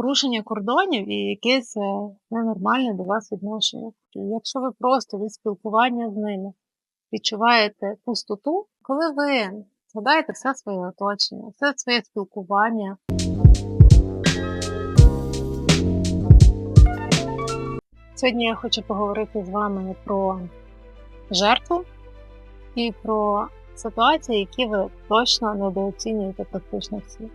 порушення кордонів і якесь е, ненормальне до вас відношення. Якщо ви просто від спілкування з ними відчуваєте пустоту, коли ви згадаєте все своє оточення, все своє спілкування. Сьогодні я хочу поговорити з вами про жертву і про ситуації, які ви точно недооцінюєте практично всі.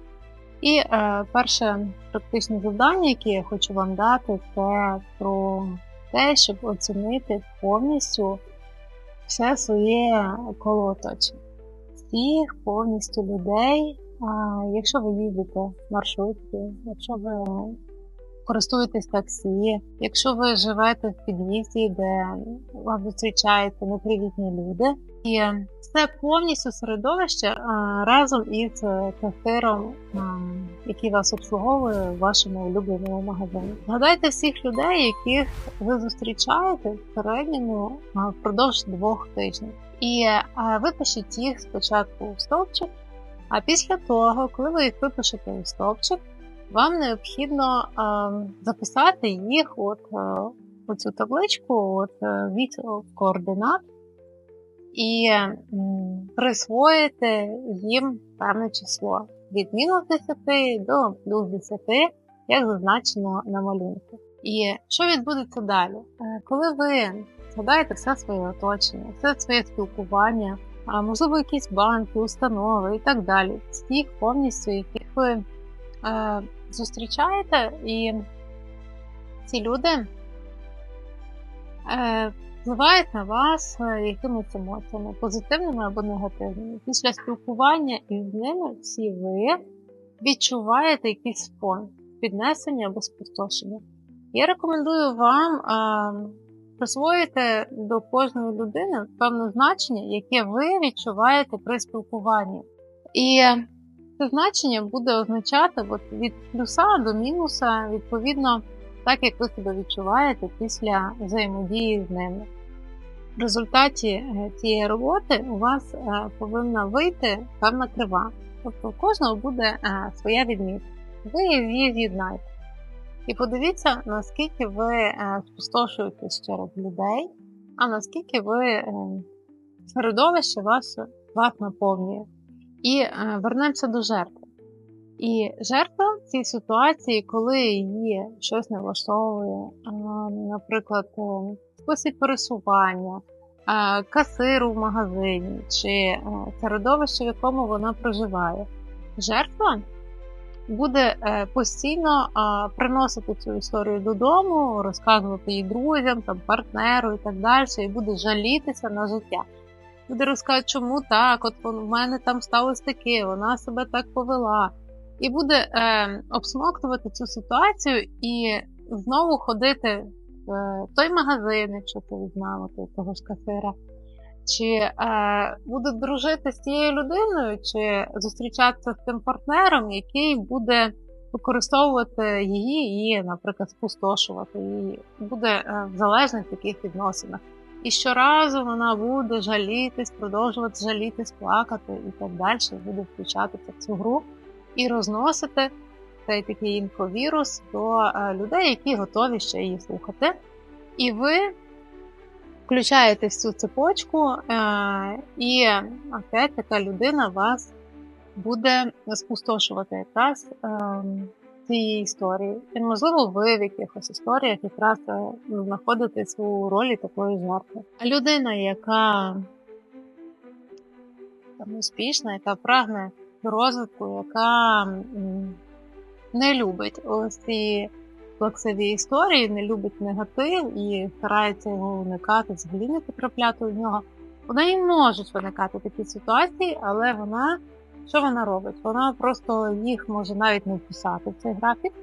І е, перше практичне завдання, яке я хочу вам дати, це про те, щоб оцінити повністю все своє коло. Всіх повністю людей. Якщо ви їздите маршрутки, якщо ви користуєтесь таксі, якщо ви живете в під'їзді, де вас зустрічаєте непривітні люди, і це повністю середовище разом із кафиром, який вас обслуговує в вашому улюбленому магазині. Згадайте всіх людей, яких ви зустрічаєте в середньому впродовж двох тижнів. І випишіть їх спочатку в стовпчик, а після того, коли ви їх випишете у стовпчик, вам необхідно записати їх от а, у цю табличку от, від координат і присвоїти їм певне число від мінус 10 до плюс 10, як зазначено на малюнку. І що відбудеться далі? Е, коли ви згадаєте все своє оточення, все своє спілкування, можливо, якісь банки, установи і так далі, всіх повністю, яких ви е, зустрічаєте, і ці люди е, впливають на вас е, якимись емоціями, позитивними або негативними. Після спілкування із ними всі ви відчуваєте якийсь фон піднесення або спустошення. Я рекомендую вам присвоїти до кожної людини певне значення, яке ви відчуваєте при спілкуванні. І це значення буде означати от, від плюса до мінуса, відповідно, так як ви себе відчуваєте після взаємодії з ними. В результаті е, цієї роботи у вас е, повинна вийти певна крива. Тобто у кожного буде е, своя відмітка. Ви її з'єднаєте. І подивіться, наскільки ви спустошуєте через людей, а наскільки ви середовище вас, вас наповнює. І вернемося до жертви. І жертва в цій ситуації, коли її щось не влаштовує, наприклад, спосіб пересування, касиру в магазині чи середовище, в якому вона проживає. Жертва буде е, постійно приносити цю історію додому, розказувати її друзям, там, партнеру і так далі, і буде жалітися на життя. Буде розказувати, чому так, от в мене там сталося таке, вона себе так повела. І буде е, обсмоктувати цю ситуацію і знову ходити в той магазин, якщо ти візьмемо того ж касира, чи е, буде дружити з цією людиною, чи зустрічатися з тим партнером, який буде використовувати її і, наприклад, спустошувати її, буде е, в залежних таких відносинах. І щоразу вона буде жалітись, продовжувати жалітись, плакати і так далі, буде включатися в цю гру і розносити цей такий інфовірус до е, людей, які готові ще її слухати. І ви включаєте всю цепочку, е, і опять така людина вас буде спустошувати якраз е, цієї історії. І, можливо, ви в якихось історіях якраз знаходитесь у ролі такої жертви. А людина, яка там, успішна, яка прагне розвитку, яка не любить ось ці плаксові історії, не любить негатив і старається його уникати, взагалі не потрапляти в нього. Вона і можуть виникати такі ситуації, але вона що вона робить? Вона просто їх може навіть не вписати в цей графік.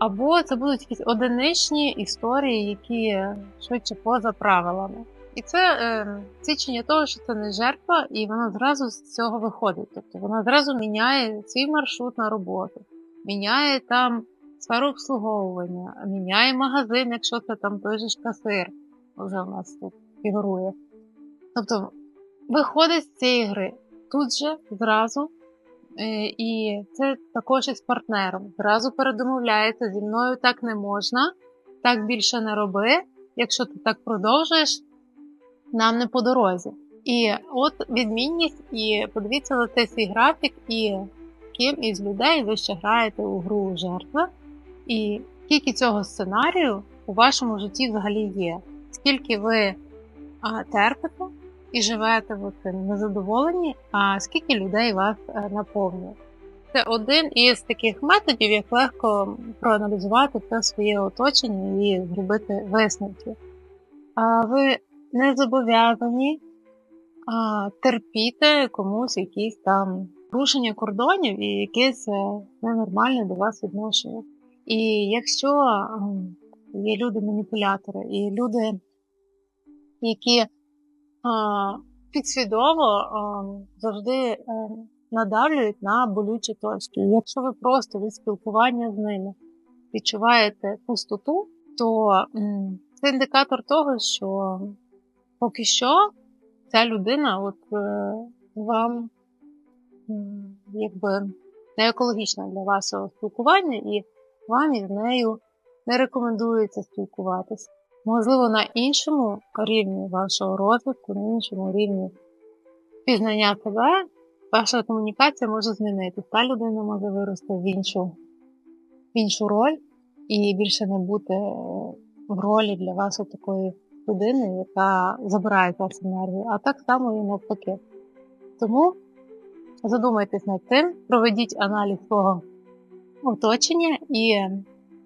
Або це будуть якісь одиничні історії, які швидше поза правилами. І це е, свідчення того, що це не жертва, і вона зразу з цього виходить. Тобто вона зразу міняє свій маршрут на роботу міняє там сферу обслуговування, міняє магазин, якщо це там той же ж касир вже у нас тут фігурує. Тобто виходить з цієї гри тут же зразу Е, І це також із партнером. Зразу передомовляється, зі мною так не можна, так більше не роби. Якщо ти так продовжуєш, нам не по дорозі. І от відмінність, і подивіться на цей свій графік, і ким із людей ви ще граєте у гру жертва, і скільки цього сценарію у вашому житті взагалі є, скільки ви терпите і живете в цим незадоволені, а скільки людей вас е, наповнює. Це один із таких методів, як легко проаналізувати це своє оточення і зробити висновки. Ви не зобов'язані терпіти комусь якісь там порушення кордонів і якесь е, ненормальне до вас відношення. І якщо є люди-маніпулятори і люди, які підсвідомо завжди надавлюють на болючі точки. Якщо ви просто від спілкування з ними відчуваєте пустоту, то це індикатор того, що поки що ця людина от, е, вам якби не екологічна для вашого спілкування, і вам із нею не рекомендується спілкуватися. Можливо, на іншому рівні вашого розвитку, на іншому рівні пізнання себе, ваша комунікація може змінитися. Та людина може вирости в іншу, в іншу роль і більше не бути в ролі для вас такої людини, яка забирає вас енергію, а так само і навпаки. Тому задумайтесь над тим, проведіть аналіз свого оточення і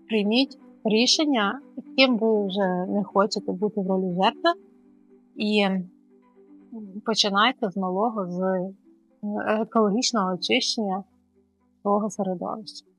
прийміть рішення, яким ви вже не хочете бути в ролі жертви, і починайте з малого з екологічного очищення свого середовища.